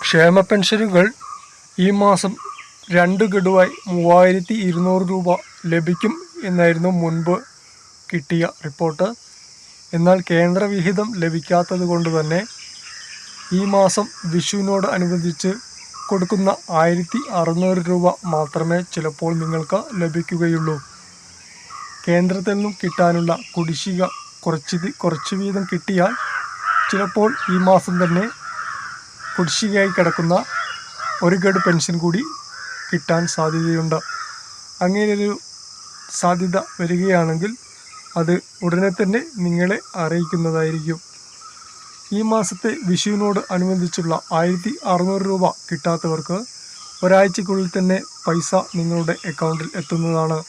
ക്ഷേമ പെൻഷനുകൾ ഈ മാസം രണ്ട് ഗഡുവായി മൂവായിരത്തി ഇരുന്നൂറ് രൂപ ലഭിക്കും എന്നായിരുന്നു മുൻപ് കിട്ടിയ റിപ്പോർട്ട്. എന്നാൽ കേന്ദ്ര വിഹിതം ലഭിക്കാത്തത് കൊണ്ട് തന്നെ ഈ മാസം വിഷുവിനോട് അനുബന്ധിച്ച് കൊടുക്കുന്ന ആയിരത്തി അറുന്നൂറ് രൂപ മാത്രമേ ചിലപ്പോൾ നിങ്ങൾക്ക് ലഭിക്കുകയുള്ളൂ. കേന്ദ്രത്തിൽ നിന്നും കിട്ടാനുള്ള കുടിശ്ശിക കുറച്ച് കുറച്ച് വീതം കിട്ടിയാൽ ചിലപ്പോൾ ഈ മാസം തന്നെ കുടിശ്ശികയായി കിടക്കുന്ന ഒരു ഗഡ് പെൻഷൻ കൂടി കിട്ടാൻ സാധ്യതയുണ്ട്. അങ്ങനെയൊരു സാധ്യത വരികയാണെങ്കിൽ അത് ഉടനെ തന്നെ നിങ്ങളെ അറിയിക്കുന്നതായിരിക്കും. ഈ മാസത്തെ വിഷുവിനോട് അനുബന്ധിച്ചുള്ള ആയിരത്തി അറുന്നൂറ് രൂപ കിട്ടാത്തവർക്ക് ഒരാഴ്ചയ്ക്കുള്ളിൽ തന്നെ പൈസ നിങ്ങളുടെ അക്കൗണ്ടിൽ എത്തുന്നതാണ്.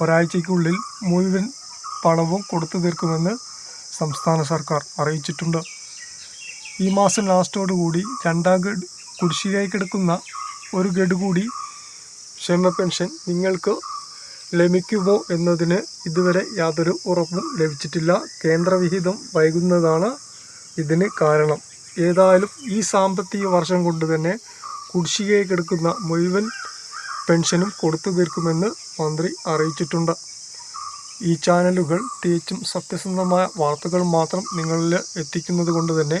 ഒരാഴ്ചയ്ക്കുള്ളിൽ മുഴുവൻ പണവും കൊടുത്തു തീർക്കുമെന്ന് സംസ്ഥാന സർക്കാർ അറിയിച്ചിട്ടുണ്ട്. ഈ മാസം ലാസ്റ്റോടുകൂടി രണ്ടാം ഗഡ് കുടിശ്ശികയായി കിടക്കുന്ന ഒരു ഗഡ് കൂടി ക്ഷേമ പെൻഷൻ നിങ്ങൾക്ക് ലഭിക്കുമോ എന്നതിന് ഇതുവരെ യാതൊരു ഉറപ്പും ലഭിച്ചിട്ടില്ല. കേന്ദ്രവിഹിതം വൈകുന്നതാണ് ഇതിന് കാരണം. ഏതായാലും ഈ സാമ്പത്തിക വർഷം കൊണ്ട് തന്നെ കുടിശ്ശികയായി കിടക്കുന്ന മുഴുവൻ പെൻഷനും കൊടുത്തു തീർക്കുമെന്ന് മന്ത്രി അറിയിച്ചിട്ടുണ്ട്. ഈ ചാനലുകൾ തികച്ചും സത്യസന്ധമായ വാർത്തകൾ മാത്രം നിങ്ങളിൽ എത്തിക്കുന്നത് കൊണ്ട് തന്നെ